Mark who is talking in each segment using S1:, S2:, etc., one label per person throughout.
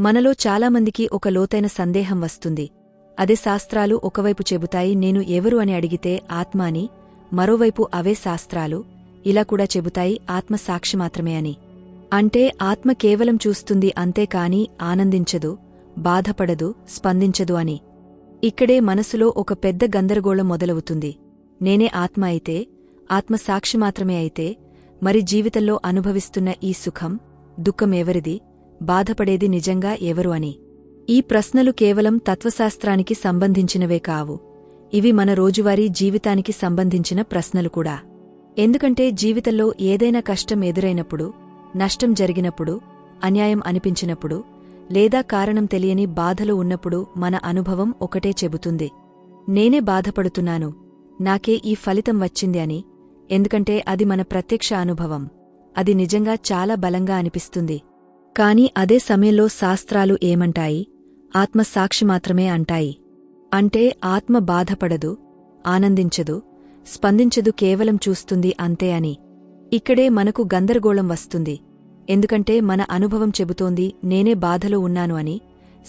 S1: మనలో చాలామందికి ఒక లోతైన సందేహం వస్తుంది. అదే శాస్త్రాలు ఒకవైపు చెబుతాయి నేను ఎవరు అని అడిగితే ఆత్మ అని మరోవైపు అవే శాస్త్రాలు ఇలా కూడా చెబుతాయి ఆత్మ సాక్షి మాత్రమే అని. అంటే ఆత్మ కేవలం చూస్తుంది అంతేకాని ఆనందించదు బాధపడదు స్పందించదు అని. ఇక్కడే మనసులో ఒక పెద్ద గందరగోళం మొదలవుతుంది. నేనే ఆత్మ అయితే ఆత్మ సాక్షి మాత్రమే అయితే మరి జీవితంలో అనుభవిస్తున్న ఈ సుఖం దుఃఖం ఎవరిది? బాధపడేది నిజంగా ఎవరు అని. ఈ ప్రశ్నలు కేవలం తత్వశాస్త్రానికి సంబంధించినవే కావు. ఇవి మన రోజువారీ జీవితానికి సంబంధించిన ప్రశ్నలు కూడా. ఎందుకంటే జీవితంలో ఏదైనా కష్టం ఎదురైనప్పుడు నష్టం జరిగినప్పుడు అన్యాయం అనిపించినప్పుడు లేదా కారణం తెలియని బాధలో ఉన్నప్పుడు మన అనుభవం ఒకటే చెబుతుంది. నేనే బాధపడుతున్నాను. నాకే ఈ ఫలితం వచ్చింది అని. ఎందుకంటే అది మన ప్రత్యక్ష అనుభవం. అది నిజంగా చాలా బలంగా అనిపిస్తుంది. కాని అదే సమయంలో శాస్త్రాలు ఏమంటాయి? ఆత్మ సాక్షి మాత్రమే అంటాయి. అంటే ఆత్మ బాధపడదు ఆనందించదు స్పందించదు కేవలం చూస్తుంది అంతే అని. ఇక్కడే మనకు గందరగోళం వస్తుంది. ఎందుకంటే మన అనుభవం చెబుతోంది నేనే బాధలో ఉన్నాను అని.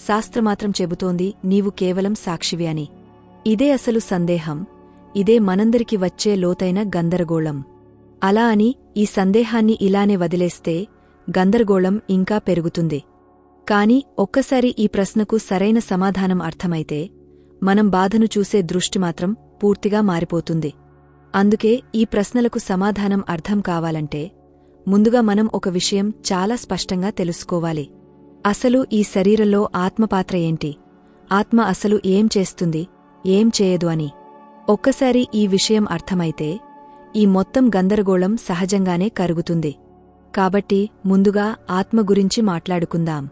S1: శాస్త్రమాత్రం చెబుతోంది నీవు కేవలం సాక్షివి అని. ఇదే అసలు సందేహం. ఇదే మనందరికి వచ్చే లోతైన గందరగోళం. అలా అని ఈ సందేహాన్ని ఇలానే వదిలేస్తే గందరగోళం ఇంకా పెరుగుతుంది. కాని ఒక్కసారి ఈ ప్రశ్నకు సరైన సమాధానం అర్థమైతే మనం బాధను చూసే దృష్టి మాత్రం పూర్తిగా మారిపోతుంది. అందుకే ఈ ప్రశ్నలకు సమాధానం అర్థం కావాలంటే ముందుగా మనం ఒక విషయం చాలా స్పష్టంగా తెలుసుకోవాలి. అసలు ఈ శరీరంలో ఆత్మపాత్ర ఏంటి? ఆత్మ అసలు ఏం చేస్తుంది? ఏం చేయదు అని. ఒక్కసారి ఈ విషయం అర్థమైతే ఈ మొత్తం గందరగోళం సహజంగానే కరుగుతుంది. కాబట్టి ముందుగా ఆత్మ గురించి మాట్లాడుకుందాం.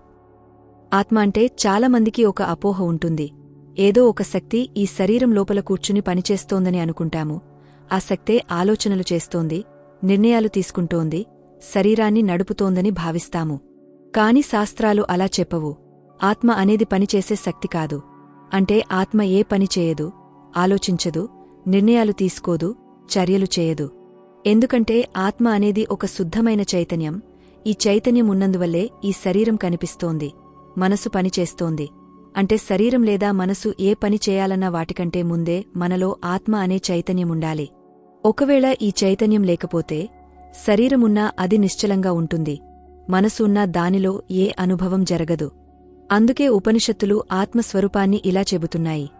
S1: ఆత్మ అంటే చాలామందికి ఒక అపోహ ఉంటుంది. ఏదో ఒక శక్తి ఈ శరీరం లోపల కూర్చుని పనిచేస్తోందని అనుకుంటాము. ఆ శక్తే ఆలోచనలు చేస్తోంది నిర్ణయాలు తీసుకుంటోంది శరీరాన్ని నడుపుతోందని భావిస్తాము. కాని శాస్త్రాలు అలా చెప్పవు. ఆత్మ అనేది పనిచేసే శక్తి కాదు. అంటే ఆత్మ ఏ పని చేయదు ఆలోచించదు నిర్ణయాలు తీసుకోదు చర్యలు చేయదు. ఎందుకంటే ఆత్మ అనేది ఒక శుద్ధమైన చైతన్యం. ఈ చైతన్యం ఉన్నందువల్లే ఈ శరీరం కనిపిస్తోంది. మనసు పనిచేస్తోంది అంటే శరీరం లేదా మనసు ఏ పని చేయాలన్న వాటికంటే ముందే మనలో ఆత్మ అనే చైతన్యముండాలి ఒకవేళ ఈ చైతన్యం లేకపోతే శరీరమున్నా అది నిశ్చలంగా ఉంటుంది. మనసు ఉన్నా దానిలో ఏ అనుభవం జరగదు. అందుకే ఉపనిషత్తులు ఆత్మస్వరూపాన్ని ఇలా చెబుతున్నాయి.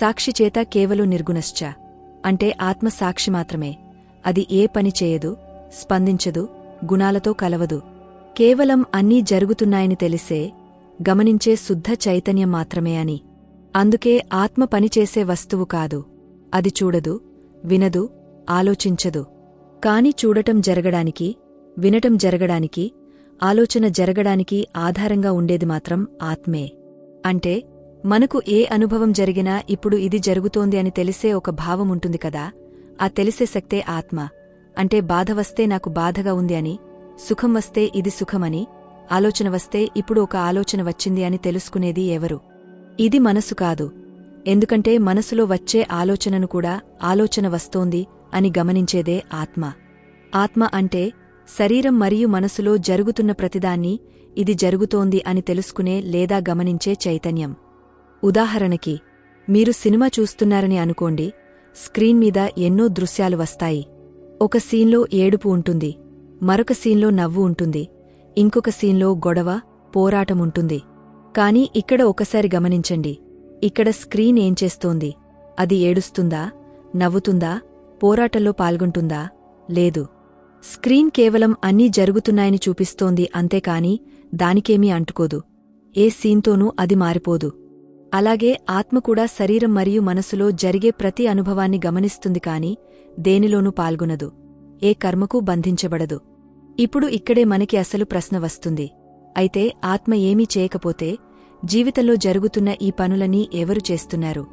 S1: సాక్షిచేత కేవలం నిర్గుణశ్చ. అంటే ఆత్మ సాక్షి మాత్రమే. అది ఏ పని చేయదు స్పందించదు గుణాలతో కలవదు. కేవలం అన్నీ జరుగుతున్నాయని తెలిసే గమనించే శుద్ధ చైతన్యం మాత్రమే అని. అందుకే ఆత్మ పనిచేసే వస్తువు కాదు. అది చూడదు వినదు ఆలోచించదు. కాని చూడటం జరగడానికి వినటం జరగడానికి ఆలోచన జరగడానికి ఆధారంగా ఉండేది మాత్రం ఆత్మే. అంటే మనకు ఏ అనుభవం జరిగినా ఇప్పుడు ఇది జరుగుతోంది అని తెలిసే ఒక భావముంటుంది కదా? ఆ తెలిసే శక్తే ఆత్మ. అంటే బాధ వస్తే నాకు బాధగా ఉంది అని సుఖం వస్తే ఇది సుఖమని ఆలోచన వస్తే ఇప్పుడు ఒక ఆలోచన వచ్చింది అని తెలుసుకునేది ఎవరు? ఇది మనసు కాదు. ఎందుకంటే మనసులో వచ్చే ఆలోచనను కూడా ఆలోచన వస్తోంది అని గమనించేదే ఆత్మ. ఆత్మ అంటే శరీరం మరియు మనసులో జరుగుతున్న ప్రతిదాన్ని ఇది జరుగుతోంది అని తెలుసుకునే లేదా గమనించే చైతన్యం. ఉదాహరణకి మీరు సినిమా చూస్తున్నారని అనుకోండి స్క్రీన్ మీద ఎన్నో దృశ్యాలు వస్తాయి. ఒక సీన్లో ఏడుపు ఉంటుంది. మరొక సీన్లో నవ్వు ఉంటుంది. ఇంకొక సీన్లో గొడవ పోరాటముంటుంది కాని ఇక్కడ ఒకసారి గమనించండి. ఇక్కడ స్క్రీన్ ఏం చేస్తోంది? అది ఏడుస్తుందా? నవ్వుతుందా? పోరాటంలో పాల్గొంటుందా? లేదు. స్క్రీన్ కేవలం అన్నీ జరుగుతున్నాయని చూపిస్తోంది అంతేకాని దానికేమీ అంటుకోదు. ఏ సీన్తోనూ అది మారిపోదు. అలాగే ఆత్మ కూడా శరీరం మరియు మనసులో జరిగే ప్రతి అనుభవాన్ని గమనిస్తుంది కాని దేనిలోనూ పాల్గొనదు. ఏ కర్మకు బంధించబడదు. ఇప్పుడు ఇక్కడే మనకి అసలు ప్రశ్న వస్తుంది. అయితే ఆత్మ ఏమీ చేయకపోతే జీవితంలో జరుగుతున్న ఈ పనులని ఎవరు చేస్తున్నారు?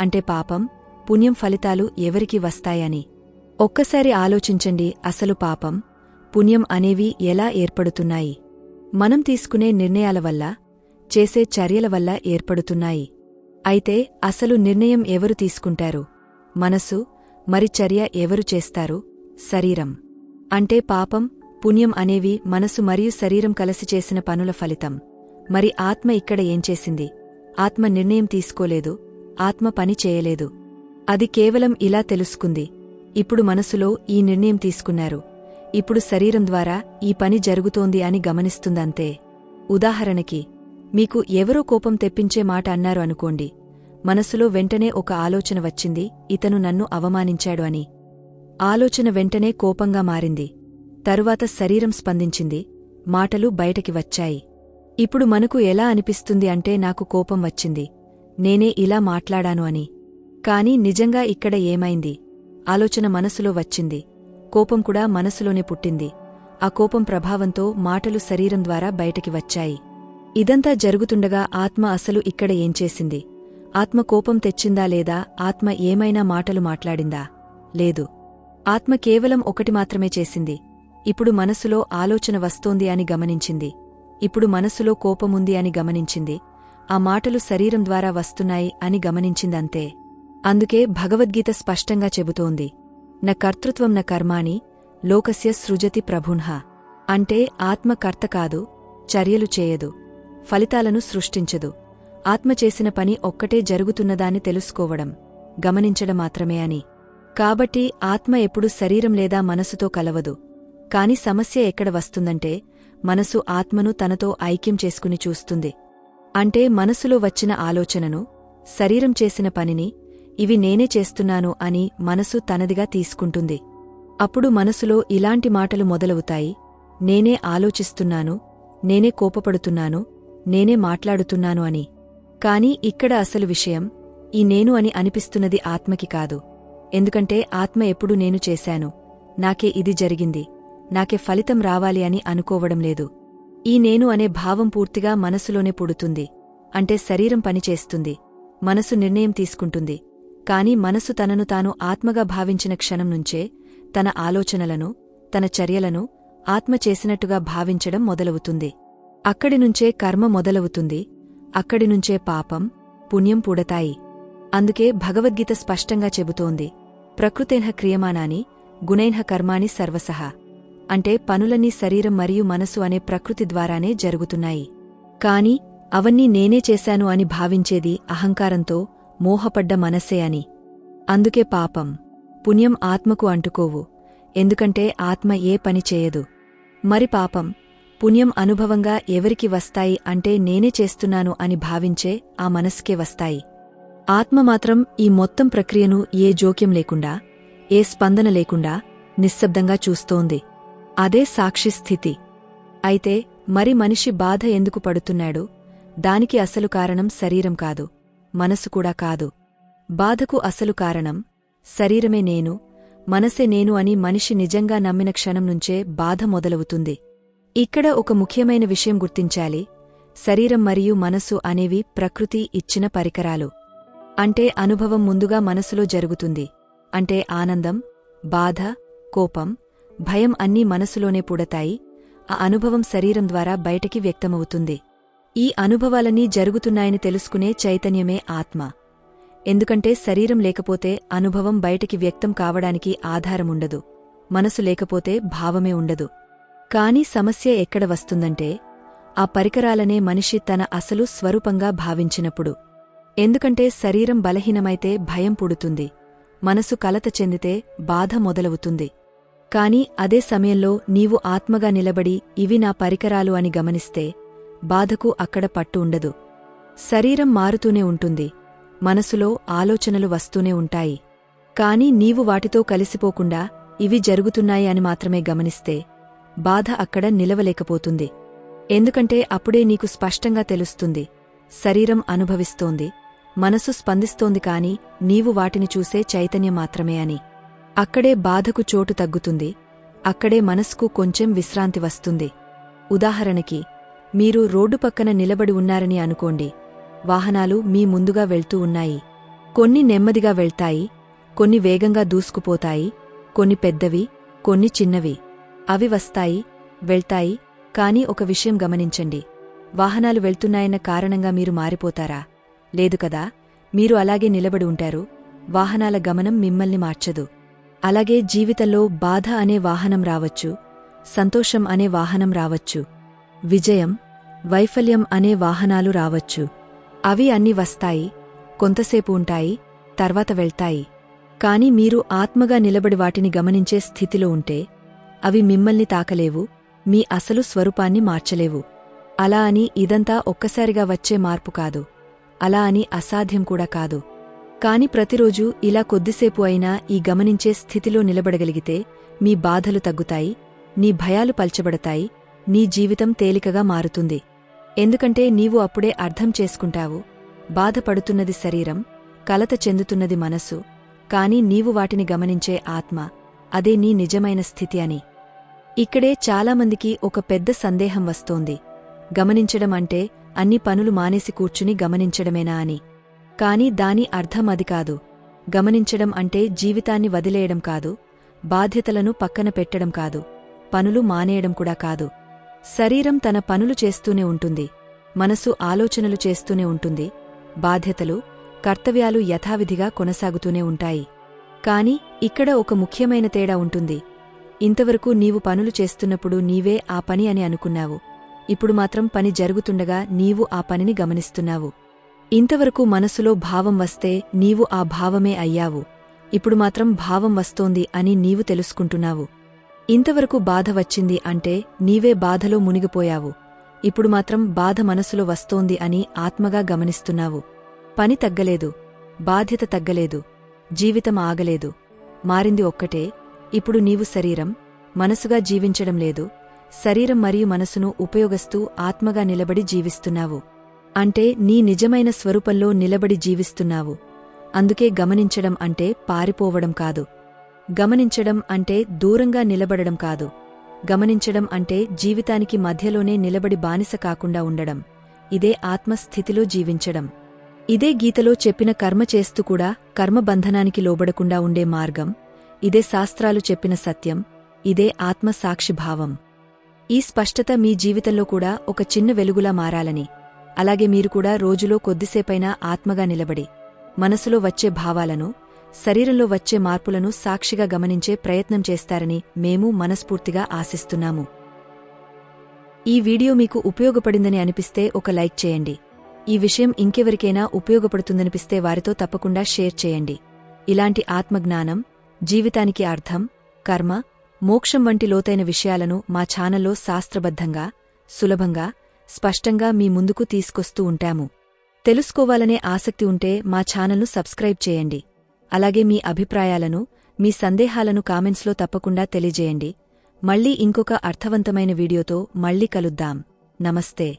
S1: అంటే పాపం పుణ్యం ఫలితాలు ఎవరికి వస్తాయని. ఒక్కసారి ఆలోచించండి అసలు పాపం పుణ్యం అనేవి ఎలా ఏర్పడుతున్నాయి? మనం తీసుకునే నిర్ణయాల వల్ల చేసే చర్యల వల్ల ఏర్పడుతున్నాయి. అయితే అసలు నిర్ణయం ఎవరు తీసుకుంటారు? మనసు మరి చర్య ఎవరు చేస్తారు? శరీరం. అంటే పాపం పుణ్యం అనేవి మనసు మరియు శరీరం కలిసి చేసిన పనుల ఫలితం. మరి ఆత్మ ఇక్కడ ఏం చేసింది? ఆత్మ నిర్ణయం తీసుకోలేదు ఆత్మ పని చేయలేదు. అది కేవలం ఇలా తెలుసుకుంది. ఇప్పుడు మనసులో ఈ నిర్ణయం తీసుకున్నారు. ఇప్పుడు శరీరం ద్వారా ఈ పని జరుగుతోంది అని గమనిస్తుందంతే. ఉదాహరణకి మీకు ఎవరో కోపం తెప్పించే మాట అన్నారు అనుకోండి. మనసులో వెంటనే ఒక ఆలోచన వచ్చింది ఇతను నన్ను అవమానించాడు అని. ఆలోచన వెంటనే కోపంగా మారింది. తరువాత శరీరం స్పందించింది మాటలు బయటకి వచ్చాయి. ఇప్పుడు మనకు ఎలా అనిపిస్తుంది అంటే నాకు కోపం వచ్చింది. నేనే ఇలా మాట్లాడాను అని. కాని నిజంగా ఇక్కడ ఏమైంది? ఆలోచన మనసులో వచ్చింది. కోపం కూడా మనసులోనే పుట్టింది. ఆ కోపం ప్రభావంతో మాటలు శరీరం ద్వారా బయటకి వచ్చాయి. ఇదంతా జరుగుతుండగా ఆత్మ అసలు ఇక్కడ ఏం చేసింది? ఆత్మ కోపం తెచ్చిందా లేదా? ఆత్మ ఏమైనా మాటలు మాట్లాడిందా? లేదు. ఆత్మ కేవలం ఒకటి మాత్రమే చేసింది. ఇప్పుడు మనసులో ఆలోచన వస్తోంది అని గమనించింది. ఇప్పుడు మనసులో కోపముంది అని గమనించింది. ఆ మాటలు శరీరం ద్వారా వస్తున్నాయి అని గమనించిందంతే. అందుకే భగవద్గీత స్పష్టంగా చెబుతోంది. న కర్తృత్వం న కర్మాణి లోకస్య సృజతి ప్రభున్హ. అంటే ఆత్మ కర్త కాదు చర్యలు చేయదు. ఫలితాలను సృష్టించదు. ఆత్మ చేసిన పని ఒక్కటే జరుగుతున్నదాన్ని తెలుసుకోవడం గమనించడం మాత్రమే అని. కాబట్టి ఆత్మ ఎప్పుడు శరీరం లేదా మనసుతో కలవదు. కాని సమస్య ఎక్కడ వస్తుందంటే మనసు ఆత్మను తనతో ఐక్యం చేసుకుని చూస్తుంది. అంటే మనసులో వచ్చిన ఆలోచనను శరీరం చేసిన పనిని ఇవి నేనే చేస్తున్నాను అని మనసు తనదిగా తీసుకుంటుంది. అప్పుడు మనసులో ఇలాంటి మాటలు మొదలవుతాయి. నేనే ఆలోచిస్తున్నాను నేనే కోపపడుతున్నాను నేనే మాట్లాడుతున్నాను అని. కాని ఇక్కడ అసలు విషయం ఈ నేను అని అనిపిస్తున్నది ఆత్మకి కాదు. ఎందుకంటే ఆత్మ ఎప్పుడు నేను చేశాను. నాకే ఇది జరిగింది. నాకే ఫలితం రావాలి అని అనుకోవడం లేదు. ఈ నేను అనే భావం పూర్తిగా మనసులోనే పుడుతుంది. అంటే శరీరం పనిచేస్తుంది మనసు నిర్ణయం తీసుకుంటుంది. కాని మనసు తనను తాను ఆత్మగా భావించిన క్షణం నుంచే తన ఆలోచనలను తన చర్యలను ఆత్మ చేసినట్టుగా భావించడం మొదలవుతుంది. అక్కడినుంచే కర్మ మొదలవుతుంది అక్కడినుంచే పాపం పుణ్యం పూడతాయి. అందుకే భగవద్గీత స్పష్టంగా చెబుతోంది ప్రకృతేన క్రియమానాని గుణైన్హ కర్మాణి సర్వసహ అంటే పనులన్నీ శరీరం మరియు మనసు అనే ప్రకృతి ద్వారానే జరుగుతున్నాయి. కాని అవన్నీ నేనే చేశాను అని భావించేది అహంకారంతో మోహపడ్డ మనసే అని. అందుకే పాపం పుణ్యం ఆత్మకు అంటుకోవు ఎందుకంటే ఆత్మ ఏ పని చేయదు. మరి పాపం పుణ్యం అనుభవంగా ఎవరికి వస్తాయి అంటే నేనే చేస్తున్నాను అని భావించే ఆ మనసుకే వస్తాయి. ఆత్మ మాత్రం ఈ మొత్తం ప్రక్రియను ఏ జోక్యం లేకుండా ఏ స్పందన లేకుండా నిశ్శబ్దంగా చూస్తోంది. అదే సాక్షి స్థితి. అయితే మరి మనిషి బాధ ఎందుకు పడుతున్నాడు? దానికి అసలు కారణం శరీరం కాదు మనసు కూడా కాదు. బాధకు అసలు కారణం శరీరమే నేను మనసే నేను అని మనిషి నిజంగా నమ్మిన క్షణం నుంచే బాధ మొదలవుతుంది. ఇక్కడ ఒక ముఖ్యమైన విషయం గుర్తించాలి. శరీరం మరియు మనసు అనేవి ప్రకృతి ఇచ్చిన పరికరాలు. అంటే అనుభవం ముందుగా మనసులో జరుగుతుంది. అంటే ఆనందం బాధ కోపం భయం అన్నీ మనసులోనే పుడతాయి. ఆ అనుభవం శరీరం ద్వారా బయటికి వ్యక్తమవుతుంది. ఈ అనుభవాలన్నీ జరుగుతున్నాయని తెలుసుకునే చైతన్యమే ఆత్మ. ఎందుకంటే శరీరం లేకపోతే అనుభవం బయటికి వ్యక్తం కావడానికి ఆధారముండదు. మనసు లేకపోతే భావమే ఉండదు. కాని సమస్య ఎక్కడ వస్తుందంటే ఆ పరికరాలనే మనిషి తన అసలు స్వరూపంగా భావించినప్పుడు. ఎందుకంటే శరీరం బలహీనమైతే భయం పుడుతుంది మనసు కలత చెందితే బాధ మొదలవుతుంది. కాని అదే సమయంలో నీవు ఆత్మగా నిలబడి ఇవి నా పరికరాలు అని గమనిస్తే బాధకు అక్కడ పట్టు ఉండదు. శరీరం మారుతూనే ఉంటుంది మనసులో ఆలోచనలు వస్తూనే ఉంటాయి. కాని నీవు వాటితో కలిసిపోకుండా ఇవి జరుగుతున్నాయి అని మాత్రమే గమనిస్తే బాధ అక్కడ నిలవలేకపోతుంది. ఎందుకంటే అప్పుడే నీకు స్పష్టంగా తెలుస్తుంది. శరీరం అనుభవిస్తోంది. మనసు స్పందిస్తోంది కాని నీవు వాటిని చూసే చైతన్యం మాత్రమే అని. అక్కడే బాధకు చోటు తగ్గుతుంది. అక్కడే మనసుకు కొంచెం విశ్రాంతి వస్తుంది. ఉదాహరణకి మీరు రోడ్డు పక్కన నిలబడి ఉన్నారని అనుకోండి. వాహనాలు మీ ముందుగా వెళ్తూ ఉన్నాయి. కొన్ని నెమ్మదిగా వెళ్తాయి. కొన్ని వేగంగా దూసుకుపోతాయి. కొన్ని పెద్దవి కొన్ని చిన్నవి. అవి వస్తాయి వెళ్తాయి కాని ఒక విషయం గమనించండి. వాహనాలు వెళ్తున్నాయన్న కారణంగా మీరు మారిపోతారా? లేదు కదా మీరు అలాగే నిలబడి ఉంటారు వాహనాల గమనం మిమ్మల్ని మార్చదు. అలాగే జీవితంలో బాధ అనే వాహనం రావచ్చు సంతోషం అనే వాహనం రావచ్చు విజయం వైఫల్యం అనే వాహనాలు రావచ్చు. అవి అన్ని వస్తాయి కొంతసేపు ఉంటాయి తర్వాత వెళ్తాయి. కాని మీరు ఆత్మగా నిలబడి వాటిని గమనించే స్థితిలో ఉంటే అవి మిమ్మల్ని తాకలేవు మీ అసలు స్వరూపాన్ని మార్చలేవు. అలా అని ఇదంతా ఒక్కసారిగా వచ్చే మార్పు కాదు. అలా అని అసాధ్యం కూడా కాదు. కాని ప్రతిరోజూ ఇలా కొద్దిసేపు అయినా ఈ గమనించే స్థితిలో నిలబడగలిగితే మీ బాధలు తగ్గుతాయి నీ భయాలు పల్చబడతాయి నీ జీవితం తేలికగా మారుతుంది. ఎందుకంటే నీవు అప్పుడే అర్థం చేసుకుంటావు బాధపడుతున్నది శరీరం కలత చెందుతున్నది మనసు కాని నీవు వాటిని గమనించే ఆత్మ అదే నీ నిజమైన స్థితి అని. ఇక్కడే చాలామందికి ఒక పెద్ద సందేహం వస్తోంది. గమనించడం అంటే అన్ని పనులు మానేసి కూర్చుని గమనించడమేనా అని. కాని దాని అర్థం అది కాదు. గమనించడం అంటే జీవితాన్ని వదిలేయడం కాదు బాధ్యతలను పక్కన పెట్టడం కాదు పనులు మానేయడం కూడా కాదు. శరీరం తన పనులు చేస్తూనే ఉంటుంది మనసు ఆలోచనలు చేస్తూనే ఉంటుంది బాధ్యతలు కర్తవ్యాలు యథావిధిగా కొనసాగుతూనే ఉంటాయి. కాని ఇక్కడ ఒక ముఖ్యమైన తేడా ఉంటుంది. ఇంతవరకు నీవు పనులు చేస్తున్నప్పుడు నీవే ఆ పని అని అనుకున్నావు. ఇప్పుడు మాత్రం పని జరుగుతుండగా నీవు ఆ పనిని గమనిస్తున్నావు. ఇంతవరకు మనసులో భావం వస్తే నీవు ఆ భావమే అయ్యావు. ఇప్పుడు మాత్రం భావం వస్తోంది అని నీవు తెలుసుకుంటున్నావు. ఇంతవరకు బాధ వచ్చింది అంటే నీవే బాధలో మునిగిపోయావు. ఇప్పుడు మాత్రం బాధ మనసులో వస్తోంది అని ఆత్మగా గమనిస్తున్నావు. పని తగ్గలేదు. బాధ్యత తగ్గలేదు. జీవితం ఆగలేదు. మారింది ఒక్కటే. ఇప్పుడు నీవు శరీరం మనసుగా జీవించడం లేదు శరీరం మరియు మనసును ఉపయోగిస్తూ ఆత్మగా నిలబడి జీవిస్తున్నావు. అంటే నీ నిజమైన స్వరూపంలో నిలబడి జీవిస్తున్నావు. అందుకే గమనించడం అంటే పారిపోవడం కాదు. గమనించడం అంటే దూరంగా నిలబడడం కాదు. గమనించడం అంటే జీవితానికి మధ్యలోనే నిలబడి బానిస కాకుండా ఉండడం. ఇదే ఆత్మస్థితిలో జీవించడం. ఇదే గీతలో చెప్పిన కర్మ చేస్తూ కూడా కర్మబంధనానికి లోబడకుండా ఉండే మార్గం. ఇదే శాస్త్రాలు చెప్పిన సత్యం ఇదే ఆత్మసాక్షిభావం ఈ స్పష్టత మీ జీవితంలో కూడా ఒక చిన్న వెలుగులా మారాలని అలాగే మీరు కూడా రోజులో కొద్దిసేపైనా ఆత్మగా నిలబడి మనసులో వచ్చే భావాలను శరీరంలో వచ్చే మార్పులను సాక్షిగా గమనించే ప్రయత్నం చేస్తారని మేము మనస్ఫూర్తిగా ఆశిస్తున్నాము. ఈ వీడియో మీకు ఉపయోగపడిందని అనిపిస్తే ఒక లైక్ చేయండి. ఈ విషయం ఇంకెవరికైనా ఉపయోగపడుతుందనిపిస్తే వారితో తప్పకుండా షేర్ చేయండి. ఇలాంటి ఆత్మజ్ఞానం జీవితానికి అర్థం కర్మ మోక్షం వంటి లోతైన విషయాలను మా ఛానల్లో శాస్త్రబద్ధంగా సులభంగా స్పష్టంగా మీ ముందుకు తీసుకొస్తూ ఉంటాము. తెలుసుకోవాలనే ఆసక్తి ఉంటే మా ఛానల్ను సబ్స్క్రైబ్ చేయండి. అలాగే మీ అభిప్రాయాలను మీ సందేహాలను కామెంట్స్లో తప్పకుండా తెలియజేయండి. మళ్ళీ ఇంకొక అర్థవంతమైన వీడియోతో మళ్ళీ కలుద్దాం. నమస్తే.